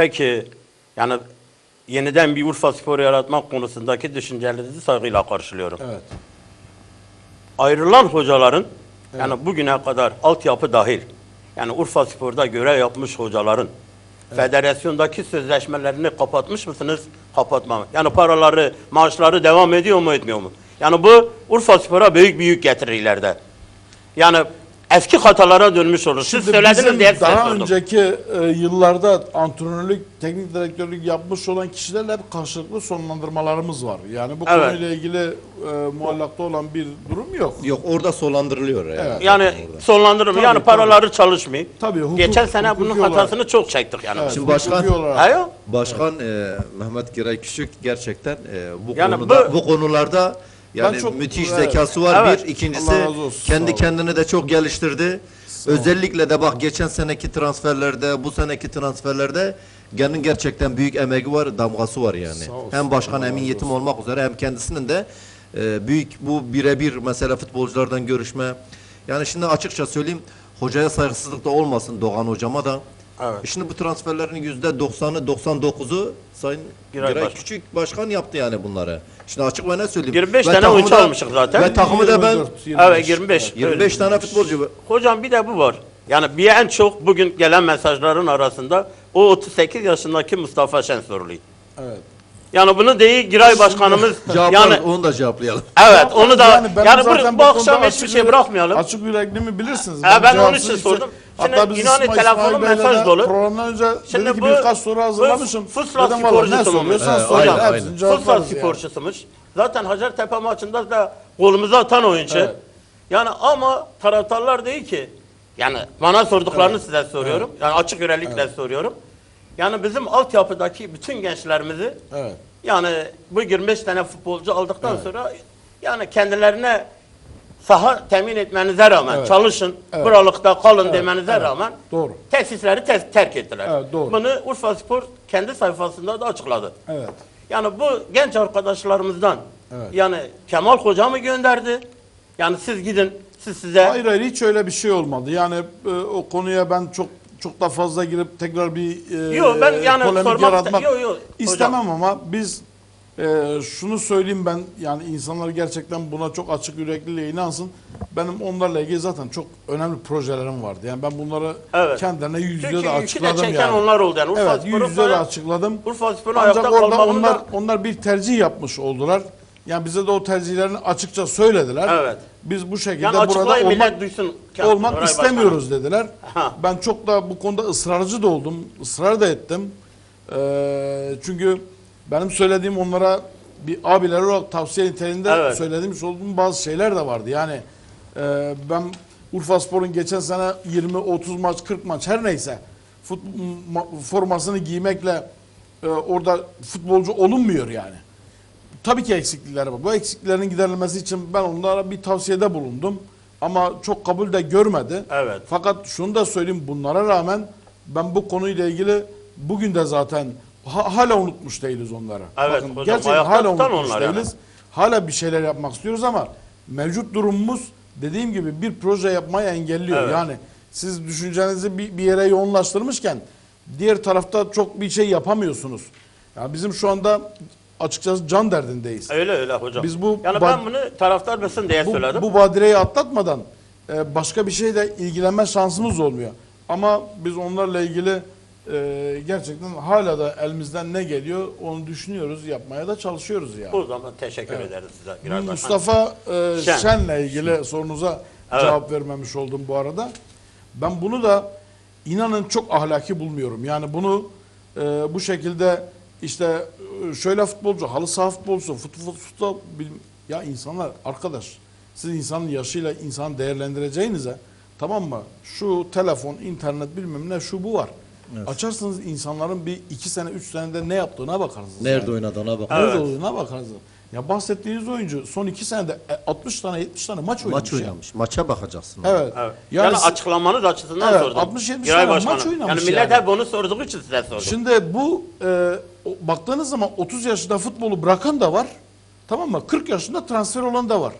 Peki yani yeniden bir Urfa Spor yaratmak konusundaki düşüncelerinizi saygıyla karşılıyorum. Evet. Ayrılan hocaların yani bugüne kadar altyapı dahil yani Urfa Spor'da görev yapmış hocaların federasyondaki sözleşmelerini kapatmış mısınız? Kapatmam. Yani paraları, maaşları devam ediyor mu etmiyor mu? Yani bu Urfa Spor'a büyük bir yük getirir ileride. Yani eski hatalara dönmüş olur. Siz Şimdi söylediniz diye daha sordum. önceki e, yıllarda antrenörlük, teknik direktörlük yapmış olan kişilerle hep karşılıklı sonlandırmalarımız var. Yani bu Evet. konuyla ilgili e, muallakta olan bir durum yok. Yok orada solandırılıyor yani. Evet. Yani sonlandırım. Tabii, yani tabii. paraları çalışmıyor. Tabii, hukuk- Geçen sene hukuki bunun olarak. hatasını çok çektik yani. Evet, Şimdi başkan- hukuki olarak. Başkan e, Mehmet Giray Küçük gerçekten e, bu Yani konuda bu- bu, konularda yani çok- müthiş evet. zekası var Evet. bir. İkincisi kendi kendini de çok geliştirdi. Özellikle de bak geçen seneki transferlerde, bu seneki transferlerde Gen'in gerçekten büyük emeği var, damgası var yani. Olsun, Hem başkan Emin Yetim olsun. olmak üzere hem kendisinin de e, büyük bu birebir mesela futbolculardan görüşme. Yani şimdi açıkça söyleyeyim hocaya saygısızlık da olmasın Doğan hocama da. Evet. E Şimdi bu transferlerin yüzde 90'ı 99'u Sayın Giray Giray, Başkan. Küçük Başkan yaptı yani bunları. Şimdi açık ve ne söyleyeyim. 25 Ve tane takımı oyuncu da- almışız zaten. Ve takımı da ben 24, 25. Evet 25. 25 tane futbolcu Hocam bir de bu var. Yani bir en çok bugün gelen mesajların arasında o 38 yaşındaki Mustafa Şen soruluyor. Evet. Yani bunu değil Giray Başkanımız cevaplar yani onu da cevaplayalım. evet onu da yani, benim bu, zaten bu konuda akşam hiçbir açık şey bırakmayalım. Açık yüreklimi bilirsiniz. Ha, ben onun cevapsız için hiç- sordum. Şimdi Hatta biz İnanın İsmail- telefonu İsmail Bey'le mesaj de dolu. Programdan önce Şimdi dedi ki bu- birkaç soru hazırlamışım. bu Fusra Dedim valla ne sporcusu mu? soruyorsan söyle. aynen, hepsini aynen. cevaplarız Futsal yani. sporcusumuş. Zaten Hacettepe maçında da golümüzü atan oyuncu. Evet. Yani ama taraftarlar değil ki. Yani bana sorduklarını size soruyorum. Yani açık yüreklilikle soruyorum. Yani bizim altyapıdaki bütün gençlerimizi Evet. yani bu 25 tane futbolcu aldıktan sonra yani kendilerine saha temin etmenize rağmen Evet. çalışın, Evet. buralıkta kalın Evet, demenize evet. rağmen Doğru. tesisleri te- terk ettiler. Evet, doğru. Bunu Urfa Spor kendi sayfasında da açıkladı. Evet. Yani bu genç arkadaşlarımızdan Evet. yani Kemal Hoca mı gönderdi? Yani siz gidin, siz size Hayır hayır hiç öyle bir şey olmadı. Yani e, o konuya ben çok çok da fazla girip tekrar bir e, Yo, ben yani polemik yaratmak yo, yo, istemem ama biz e, şunu söyleyeyim ben yani insanlar gerçekten buna çok açık yürekliyle inansın. Benim onlarla ilgili zaten çok önemli projelerim vardı. Yani ben bunları Evet. kendilerine yüz yüze de yükü de açıkladım çeken yani. onlar oldu yani. Urfa Evet yüz yüze de açıkladım. Urfa Spor'un Ancak ayakta orada kalmağında onlar onlar bir tercih yapmış oldular. Yani bize de o tercihlerini açıkça söylediler. Evet. Biz bu şekilde yani burada olmak duysun. Olmak istemiyoruz dediler. Ha. Ben çok da bu konuda ısrarcı da oldum. ısrar da ettim. Ee, çünkü benim söylediğim onlara bir abiler olarak tavsiye niteliğinde Evet. Evet. Fakat şunu da söyleyeyim bunlara rağmen ben bu konuyla ilgili bugün de zaten ha- hala unutmuş değiliz onları. Evet, Bakın, hocam, gerçekten hala unutmuş onlar yani. değiliz. Hala bir şeyler yapmak istiyoruz ama mevcut durumumuz dediğim gibi bir proje yapmayı engelliyor. Evet. Yani siz düşüncenizi bir, bir yere yoğunlaştırmışken diğer tarafta çok bir şey yapamıyorsunuz. Ya bizim şu anda açıkçası can derdindeyiz. Öyle öyle hocam. Biz bu- yani ben bunu taraftar mısın diye Bu, söyledim. bu badireyi atlatmadan e, başka bir şeyle ilgilenme şansımız olmuyor. Ama biz onlarla ilgili e, gerçekten hala da elimizden ne geliyor onu düşünüyoruz, yapmaya da çalışıyoruz yani. o zaman teşekkür ederiz size. Başkan. Mustafa e, Şen. Şen'le ilgili sorunuza Evet. cevap vermemiş oldum bu arada. Ben bunu da inanın çok ahlaki bulmuyorum. Yani bunu e, bu şekilde işte e, şöyle futbolcu, halı saha futbolcusu, futbol, futbol bilim- ya insanlar arkadaş siz insanın yaşıyla insan değerlendireceğinize tamam mı? Şu telefon, internet bilmem ne şu bu var. Açarsınız insanların bir iki sene, üç senede ne yaptığına bakarsınız. Nerede yani. oynadığına bak. Nerede Evet. olduğuna bakarsın. Ya bahsettiğiniz oyuncu son iki senede e, 60 tane 70 tane maç oynamış. Maç oynamış. Maça bakacaksın. Evet. Evet. Yani, Yani, açıklamanız açısından Evet, sordum. 60-70 Giray tane Başkanım. maç oynamış Yani millet yani. hep onu sorduğu için size sordum. şimdi bu e, baktığınız zaman 30 yaşında futbolu bırakan da var. Tamam mı? 40 yaşında transfer olan da var.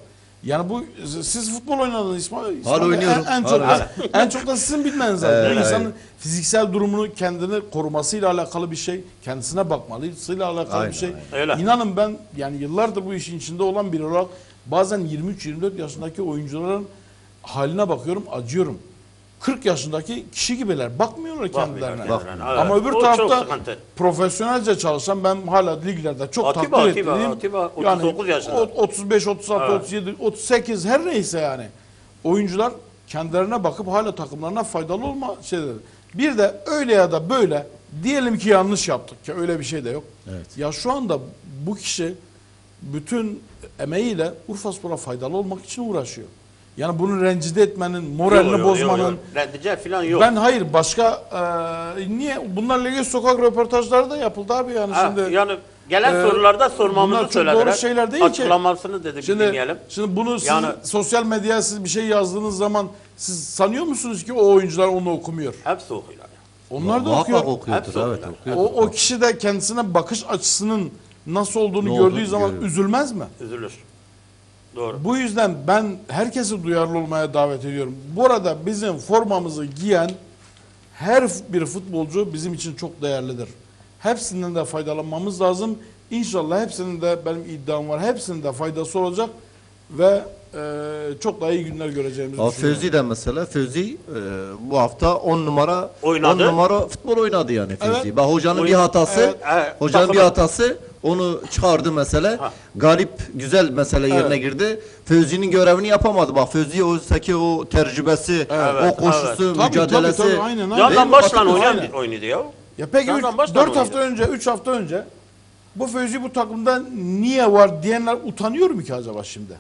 Yani bu siz futbol oynadınız İsmail. İsmail oynuyorum. En, en çok da, en çok da sizin bilmeniz lazım. Evet, Bu insanın fiziksel durumunu kendini korumasıyla alakalı bir şey, kendisine bakmalısıyla alakalı Aynen, bir şey. aynen. Öyle. İnanın ben yani yıllardır bu işin içinde olan biri olarak bazen 23-24 yaşındaki oyuncuların haline bakıyorum, acıyorum. 40 yaşındaki kişi gibiler. Bakmıyorlar kendilerine. kendilerine, evet. Ama öbür O tarafta profesyonelce çalışan ben hala liglerde çok Atiba, takdir Atiba, ettiğim Atiba 39 yaşında. 35, 36, Evet. 37, 38 her neyse yani. Oyuncular kendilerine bakıp hala takımlarına faydalı olma şeyleri. Bir de öyle ya da böyle diyelim ki yanlış yaptık ki öyle bir şey de yok. Evet. Ya şu anda bu kişi bütün emeğiyle Urfaspor'a faydalı olmak için uğraşıyor. Yani bunu rencide etmenin, moralini Yok, yok, yok, bozmanın, yok. Reddice falan yok. ben hayır başka e, niye bunlarla ilgili sokak röportajları da yapıldı abi yani Ha, şimdi. yani gelen e, sorularda bunlar sormamızı çok söylediler. doğru şeyler değil ki. Açıklamasını dedik Şimdi, dinleyelim. şimdi bunu siz Yani- sosyal medyaya siz bir şey yazdığınız zaman siz sanıyor musunuz ki o oyuncular onu okumuyor? Hepsi okuyorlar. Onlar da okuyor. okuyordur. Hepsi Evet okuyor. okuyordur. O, o kişi de kendisine bakış açısının nasıl olduğunu Ne gördüğü olduğunu zaman görüyor. üzülmez mi? Üzülür. Doğru. Bu yüzden ben herkesi duyarlı olmaya davet ediyorum. Bu arada bizim formamızı giyen her bir futbolcu bizim için çok değerlidir. Hepsinden de faydalanmamız lazım. İnşallah hepsinin de benim iddiam var. Hepsinin de faydası olacak ve e, çok daha iyi günler göreceğimizi düşünüyorum. Fevzi de mesela Fevzi e, bu hafta 10 numara Oynadı. 10 numara futbol oynadı yani Fevzi. Evet. Bak hocanın Oyun- bir hatası Evet, evet. hocanın bir Takımı- hatası onu çıkardı mesela. Ha. Galip güzel mesela yerine Evet. girdi. Fevzi'nin görevini yapamadı. Bak Fevzi oysaki o tecrübesi, Evet, o koşusu, evet. Tabii, mücadelesi. tabii, tabii, aynen, aynen. Değil Yandan mi? başla Aynen. oynayan oynadı ya. Ya peki Yandan 4 baştan hafta önce, 3 hafta önce bu Fevzi bu takımda niye var diyenler utanıyor mu ki acaba şimdi?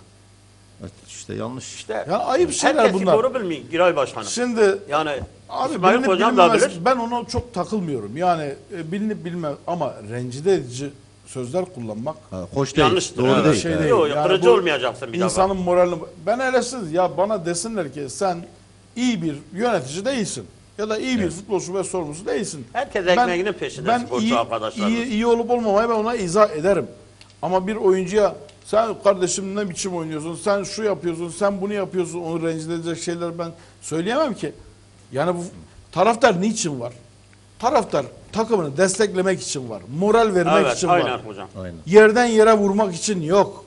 Evet, işte yanlış. İşte Ya ayıp şeyler herkes bunlar. doğru bilmiyor Giray Başkanım. Şimdi Yani Abi İsmail bilinip da bilir. Ben ona çok takılmıyorum. Yani e, bilinip bilmem ama rencide edici sözler kullanmak Ha, hoş değil. Yanlıştır. Doğru evet. değil. şey Evet. değil. Yok, Yani kırıcı olmayacaksın bir insanın moralini ben eleştiririz ya bana desinler ki sen iyi bir yönetici değilsin ya da iyi bir futbolcu ve sorumlusu değilsin. Herkes ekmeğinin peşinde ben sporcu iyi, arkadaşlarımız. iyi, iyi olup olmamayı ben ona izah ederim. Ama bir oyuncuya sen kardeşim ne biçim oynuyorsun, sen şu yapıyorsun, sen bunu yapıyorsun, onu rencide edecek şeyler ben söyleyemem ki. Yani bu taraftar niçin var? Taraftar takımını desteklemek için var. Moral vermek Evet, için aynen var. hocam. Aynen. Yerden yere vurmak için yok.